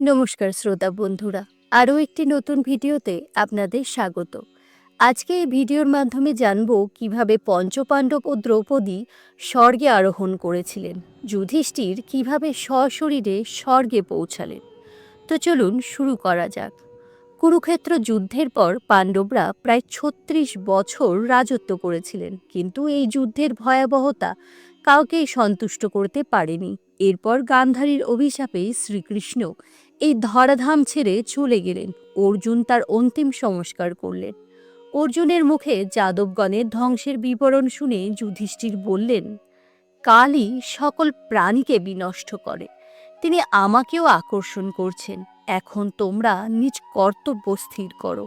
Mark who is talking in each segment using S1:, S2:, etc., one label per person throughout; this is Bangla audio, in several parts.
S1: নমস্কার শ্রোতা বন্ধুরা, আরও একটি নতুন ভিডিওতে আপনাদের স্বাগত। আজকে এই ভিডিওর মাধ্যমে জানব কীভাবে পঞ্চপাণ্ডব ও দ্রৌপদী স্বর্গে আরোহণ করেছিলেন, যুধিষ্ঠির কীভাবে সশরীরে স্বর্গে পৌঁছালেন। তো চলুন শুরু করা যাক। কুরুক্ষেত্র যুদ্ধের পর পাণ্ডবরা প্রায় ছত্রিশ বছর রাজত্ব করেছিলেন, কিন্তু এই যুদ্ধের ভয়াবহতা কাউকেই সন্তুষ্ট করতে পারেনি। এরপর গান্ধারীর অভিশাপে শ্রীকৃষ্ণ এই ধরাধাম ছেড়ে চলে গেলেন। অর্জুন তার অন্তিম সংস্কার করলেন। অর্জুনের মুখে যাদবগণের ধ্বংসের বিবরণ শুনে যুধিষ্ঠির বললেন, কালই সকল প্রাণীকে বিনষ্ট করে। তিনি আমাকেও আকর্ষণ করছেন। এখন তোমরা নিজ কর্তব্য স্থির করো।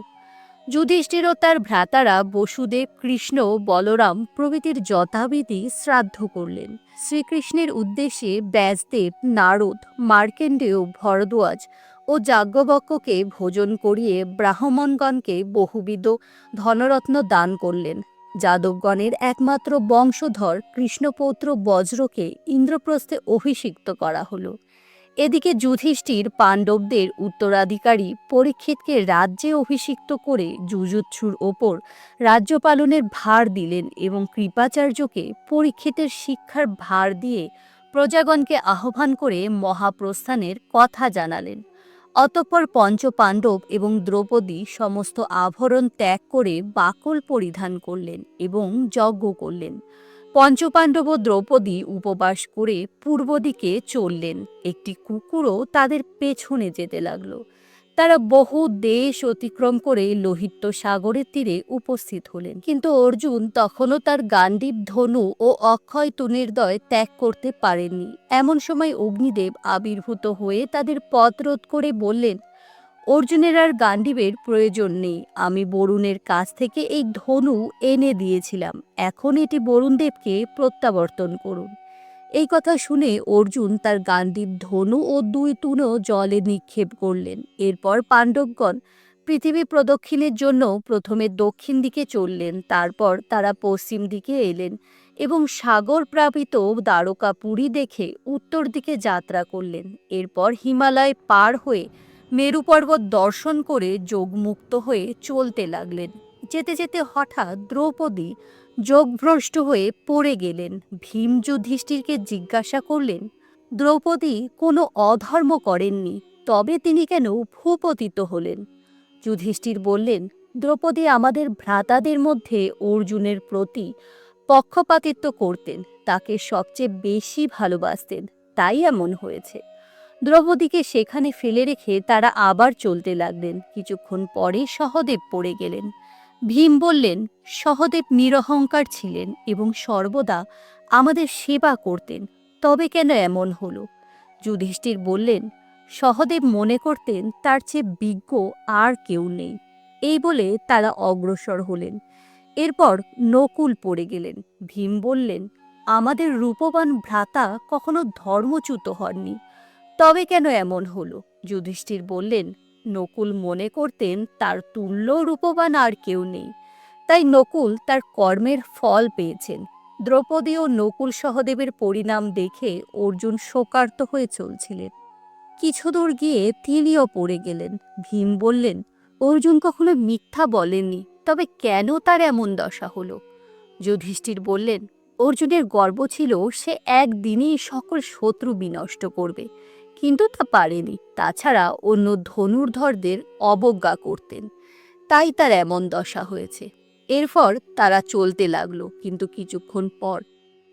S1: যুধিষ্ঠির ও তার ভ্রাতারা বসুদেব, কৃষ্ণ, বলরাম প্রভৃতির যথাবিধি শ্রাদ্ধ করলেন। শ্রীকৃষ্ণের উদ্দেশ্যে ব্যাসদেব, নারদ, মার্কেন্ডেয়, ভরদ্বাজ ও যাজ্ঞবল্ক্যকে ভোজন করিয়ে ব্রাহ্মণগণকে বহুবিধ ধনরত্ন দান করলেন। যাদবগণের একমাত্র বংশধর কৃষ্ণপৌত্র বজ্রকে ইন্দ্রপ্রস্থে অভিষিক্ত করা হলো। এদিকে যুধিষ্ঠির পাণ্ডবদের উত্তরাধিকারী পরীক্ষিতকে রাজ্যে অভিষিক্ত করে যুযুৎসুর ওপর রাজ্য পালনের ভার দিলেন এবং কৃপাচার্যকে পরীক্ষিতের শিক্ষার ভার দিয়ে প্রজাগণকে আহ্বান করে মহাপ্রস্থানের কথা জানালেন। অতঃপর পঞ্চপাণ্ডব এবং দ্রৌপদী সমস্ত আভরণ ত্যাগ করে বাকল পরিধান করলেন এবং যজ্ঞ করলেন। পঞ্চপাণ্ডব দ্রৌপদী উপবাস করে পূর্ব দিকে চললেন। একটি কুকুরও তাদের পেছনে যেতে লাগল। তারা বহু দেশ অতিক্রম করে লোহিত সাগরের তীরে উপস্থিত হলেন। কিন্তু অর্জুন তখনও তার গান্ডীব ধনু ও অক্ষয় তুনির্দয় ত্যাগ করতে পারেননি। এমন সময় অগ্নিদেব আবির্ভূত হয়ে তাদের পথ রোধ করে বললেন অর্জুনের আর গান্ডীবের প্রয়োজন নেই। আমি বরুণের কাছ থেকে এই ধনু এনে দিয়েছিলাম। এখন এটি বরুণদেবকে প্রত্যাবর্তন করুন। এই কথা শুনে অর্জুন তার গান্ডীব ধনু ও দুই তুনো জলে নিক্ষেপ করলেন। এরপর পাণ্ডবগণ পৃথিবী প্রদক্ষিণের জন্য প্রথমে দক্ষিণ দিকে চললেন, তারপর তারা পশ্চিম দিকে এলেন এবং সাগর প্রাপিত দ্বারকাপুরী দেখে উত্তর দিকে যাত্রা করলেন। এরপর হিমালয় পার হয়ে মেরু পর্বত দর্শন করে যোগমুক্ত হয়ে চলতে লাগলেন। যেতে যেতে হঠাৎ দ্রৌপদী যোগভ্রষ্ট হয়ে পড়ে গেলেন। ভীম যুধিষ্ঠিরকে জিজ্ঞাসা করলেন, দ্রৌপদী, কোনো অধর্ম করেননি, তবে তিনি কেন ভূপতিত হলেন? যুধিষ্ঠির বললেন, দ্রৌপদী আমাদের ভ্রাতাদের মধ্যে অর্জুনের প্রতি পক্ষপাতিত্ব করতেন, তাকে সবচেয়ে বেশি ভালোবাসতেন, তাই এমন হয়েছে। দ্রৌপদীকে সেখানে ফেলে রেখে তারা আবার চলতে লাগলেন। কিছুক্ষণ পরে সহদেব পড়ে গেলেন। ভীম বললেন, সহদেব নিরহংকার ছিলেন এবং সর্বদা আমাদের সেবা করতেন, তবে কেন এমন হলো? যুধিষ্ঠির বললেন, সহদেব মনে করতেন তার চেয়ে বিজ্ঞ আর কেউ নেই। এই বলে তারা অগ্রসর হলেন। এরপর নকুল পড়ে গেলেন। ভীম বললেন, আমাদের রূপবান ভ্রাতা কখনো ধর্মচ্যুত হননি। তবে কেন এমন হলো? যুধিষ্ঠির বললেন, নকুল মনে করতেন তার তুল্য রূপবান আর কেউ নেই। তাই নকুল তার কর্মের ফল পেয়েছেন। দ্রৌপদী ও নকুল সহদেবের পরিণাম দেখে অর্জুন শোকার্ত হয়ে চলছিলেন। কিছু দূর গিয়ে তিনিও পড়ে গেলেন। ভীম বললেন, অর্জুন কখনো মিথ্যা বলেননি, তবে কেন তার এমন দশা হলো? যুধিষ্ঠির বললেন, অর্জুনের গর্ব ছিল সে একদিনেই সকল শত্রু বিনষ্ট করবে। কিন্তু তা পারেনি। তাছাড়া অন্য ধনুর্ধরদের অবজ্ঞা করতেন। তাই তার এমন দশা হয়েছে। এরপর তারা চলতে লাগল, কিন্তু কিছুক্ষণ পর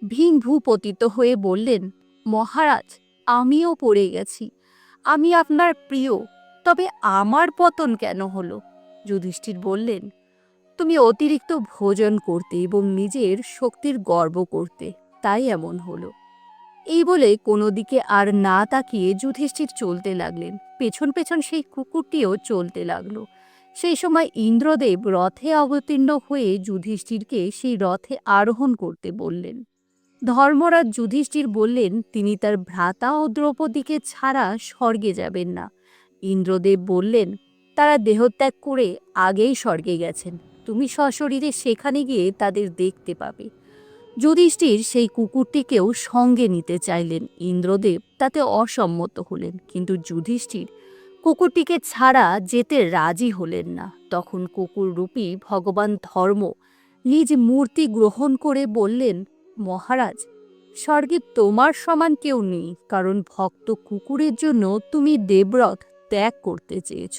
S1: ভীম ভূপতিত হয়ে বললেন, মহারাজ, আমিও পড়ে গেছি। আমি আপনার প্রিয়, তবে আমার পতন কেন হলো? যুধিষ্ঠির বললেন, তুমি অতিরিক্ত ভোজন করতে এবং নিজের শক্তির গর্ব করতে। তাই এমন হলো। এই বলে কোনো দিকে আর না তাকিয়ে যুধিষ্ঠির চলতে লাগলেন। পেছন পেছন সেই কুকুরটিও চলতে লাগল। সেই সময় ইন্দ্রদেব রথে অবতীর্ণ হয়ে যুধিষ্ঠিরকে সেই রথে আরোহণ করতে বললেন। ধর্মরাজ যুধিষ্ঠির বললেন, তিনি তার ভ্রাতা ও দ্রৌপদীকে ছাড়া স্বর্গে যাবেন না। ইন্দ্রদেব বললেন, তারা দেহত্যাগ করে আগেই স্বর্গে গেছেন। তুমি সশরীরে সেখানে গিয়ে তাদের দেখতে পাবে। যুধিষ্ঠির সেই কুকুরটিকেও সঙ্গে নিতে চাইলেন। ইন্দ্রদেব তাতে অসম্মত হলেন, কিন্তু যুধিষ্ঠির কুকুরটিকে ছাড়া যেতে রাজি হলেন না। তখন কুকুর রূপী ভগবান ধর্ম নিজ মূর্তি গ্রহণ করে বললেন, মহারাজ, স্বর্গে তোমার সমান কেউ নেই, কারণ ভক্ত কুকুরের জন্য তুমি দেবরথ ত্যাগ করতে চেয়েছ।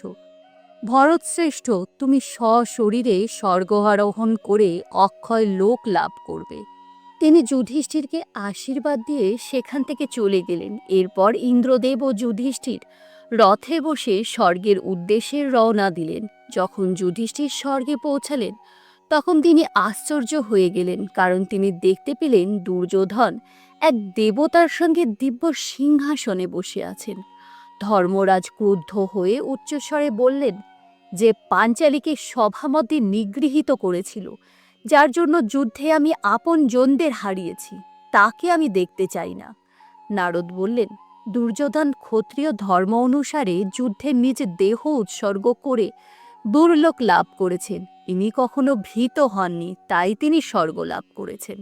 S1: ভরতশ্রেষ্ঠ তুমি সশরীরে স্বর্গারোহণ করে অক্ষয় লোক লাভ করবে। তিনি যুধিষ্ঠিরকে আশীর্বাদ দিয়ে সেখান থেকে চলে গেলেন। এরপর ইন্দ্রদেব ও যুধিষ্ঠির রথে বসে স্বর্গের উদ্দেশ্যে রওনা দিলেন। যখন যুধিষ্ঠির স্বর্গে পৌঁছালেন, তখন তিনি আশ্চর্য হয়ে গেলেন, কারণ তিনি দেখতে পেলেন দুর্যোধন এক দেবতার সঙ্গে দিব্য সিংহাসনে বসে আছেন। ধর্মরাজ ক্রুদ্ধ হয়ে উচ্চস্বরে বললেন, যে পাঞ্চালীকে সভামতে নিগৃহীত করেছিল যার জন্য যুদ্ধে আমি আপন জনদের হারিয়েছি, তাকে আমি দেখতে চাই না। নারদ বললেন, দুর্যোধন ক্ষত্রিয় ধর্ম অনুসারে যুদ্ধে নিজ দেহ উৎসর্গ করে দুর্লোক লাভ করেছেন। ইনি কখনো ভীত হননি, তাই তিনি স্বর্গ লাভ করেছেন।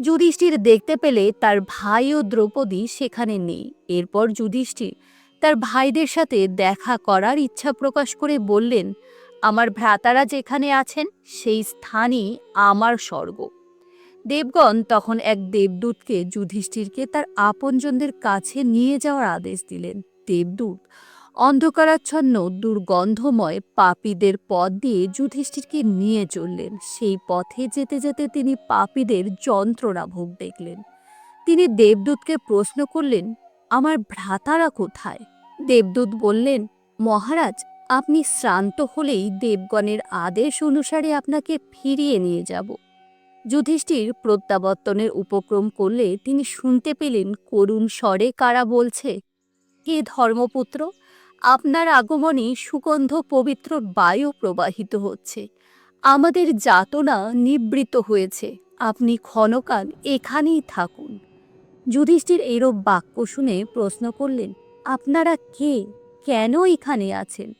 S1: যুধিষ্ঠির দেখতে পেলে তার ভাই ও দ্রৌপদী সেখানে নেই। এরপর যুধিষ্ঠির তার ভাইদের সাথে দেখা করার ইচ্ছা প্রকাশ করে বললেন আমার ভ্রাতারা যেখানে আছেন, সেই স্থানই আমার স্বর্গ। দেবগণ তখন এক দেবদূতকে, যুধিষ্ঠিরকে তার আপনজনদের কাছে নিয়ে যাওয়ার আদেশ দিলেন। দেবদূত, অন্ধকারাচ্ছন্ন, দুর্গন্ধময় পাপীদের পথ দিয়ে যুধিষ্ঠিরকে নিয়ে চললেন। সেই পথে যেতে যেতে তিনি পাপীদের যন্ত্রণা ভোগ দেখলেন। তিনি দেবদূতকে প্রশ্ন করলেন, আমার ভ্রাতারা কোথায়? দেবদূত বললেন, মহারাজ আপনি শ্রান্ত হলেই দেবগণের আদেশ অনুসারে আপনাকে ফিরিয়ে নিয়ে যাব। যুধিষ্ঠির প্রত্যাবর্তনের উপক্রম করলে তিনি শুনতে পেলেন করুণ স্বরে কারা বলছে, হে ধর্মপুত্র, আপনার আগমনে সুগন্ধ পবিত্র বায়ু প্রবাহিত হচ্ছে। আমাদের যাতনা নিবৃত হয়েছে। আপনি ক্ষণকাল এখানেই থাকুন। যুধিষ্ঠির এরূপ বাক্য শুনে প্রশ্ন করলেন, আপনারা কে? কেন এখানে আছেন?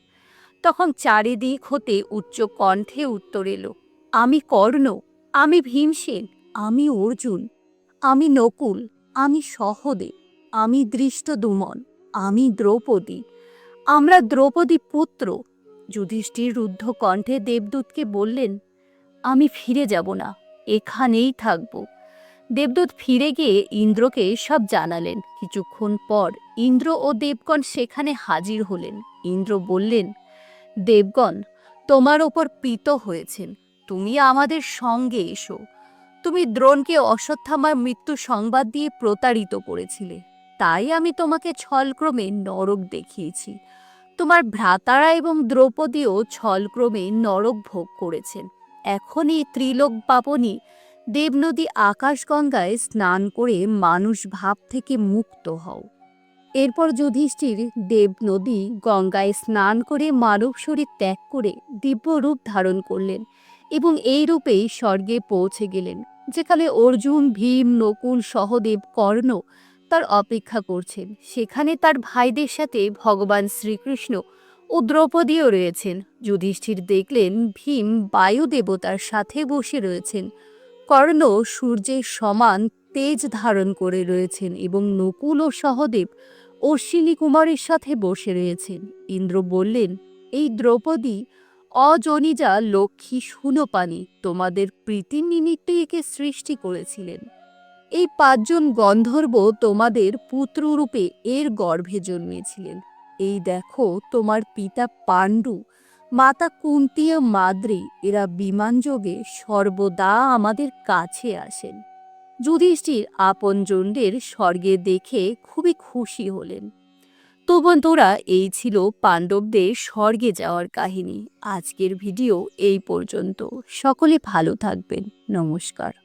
S1: তখন চারিদিক হতে উচ্চ কণ্ঠে উত্তর এলো, আমি কর্ণ, আমি ভীমসেন, আমি অর্জুন, আমি নকুল, আমি সহদেব, আমি দৃষ্টদুমন, আমি দ্রৌপদী, আমরা দ্রৌপদী পুত্র। যুধিষ্ঠির রুদ্ধ কণ্ঠে দেবদূতকে বললেন, আমি ফিরে যাব না, এখানেই থাকব। দেবদূত ফিরে গিয়ে ইন্দ্রকে সব জানালেন। কিছুক্ষণ পর ইন্দ্র ও দেবগণ সেখানে হাজির হলেন। ইন্দ্র বললেন দেবগণ, তোমার ওপর প্রীত হয়েছেন। তুমি আমাদের সঙ্গে এসো। তুমি দ্রোণকে অশ্বত্থামার মৃত্যু সংবাদ দিয়ে প্রতারিত করেছিলে। তাই আমি তোমাকে ছলক্রমে নরক দেখিয়েছি। তোমার ভ্রাতারা এবং দ্রৌপদীও ছলক্রমে নরক ভোগ করেছেন। এখন এই ত্রিলোক পাবনী দেবনদী আকাশগঙ্গায় স্নান করে মানুষ ভাব থেকে মুক্ত হও। এরপর যুধিষ্ঠির দেব নদী গঙ্গায় স্নান করে মানব শরীর ত্যাগ করে দিব্য রূপ ধারণ করলেন এবং এই রূপেই স্বর্গে পৌঁছে গেলেন, যেখানে অর্জুন, ভীম, নকুল সহদেব কর্ণ তার অপেক্ষা করছেন। সেখানে তার ভাইদের সাথে ভগবান শ্রীকৃষ্ণ ও দ্রৌপদীও রয়েছেন। যুধিষ্ঠির দেখলেন ভীম বায়ু দেবতার সাথে বসে রয়েছেন। কর্ণ সূর্যের সমান তেজ ধারণ করে রয়েছেন এবং নকুল ও সহদেব অশ্বিনী কুমারের সাথে বসে রয়েছেন। ইন্দ্র বললেন, এই দ্রৌপদী অজনিজা লক্ষ্মী সুনপানি তোমাদের প্রীতির নিমিত্তে একে সৃষ্টি করেছিলেন। এই পাঁচজন গন্ধর্ব তোমাদের পুত্ররূপে এর গর্ভে জন্মেছিলেন। এই দেখো তোমার পিতা পাণ্ডু, মাতা কুন্তি ও মাদ্রি, এরা বিমানযোগে সর্বদা আমাদের কাছে আসেন। যুধিষ্ঠির আপনজনদের স্বর্গে দেখে খুবই খুশি হলেন। তো বন্ধুরা এই ছিল পাণ্ডবদের স্বর্গে যাওয়ার কাহিনী। আজকের ভিডিও এই পর্যন্ত। সকলে ভালো থাকবেন। নমস্কার।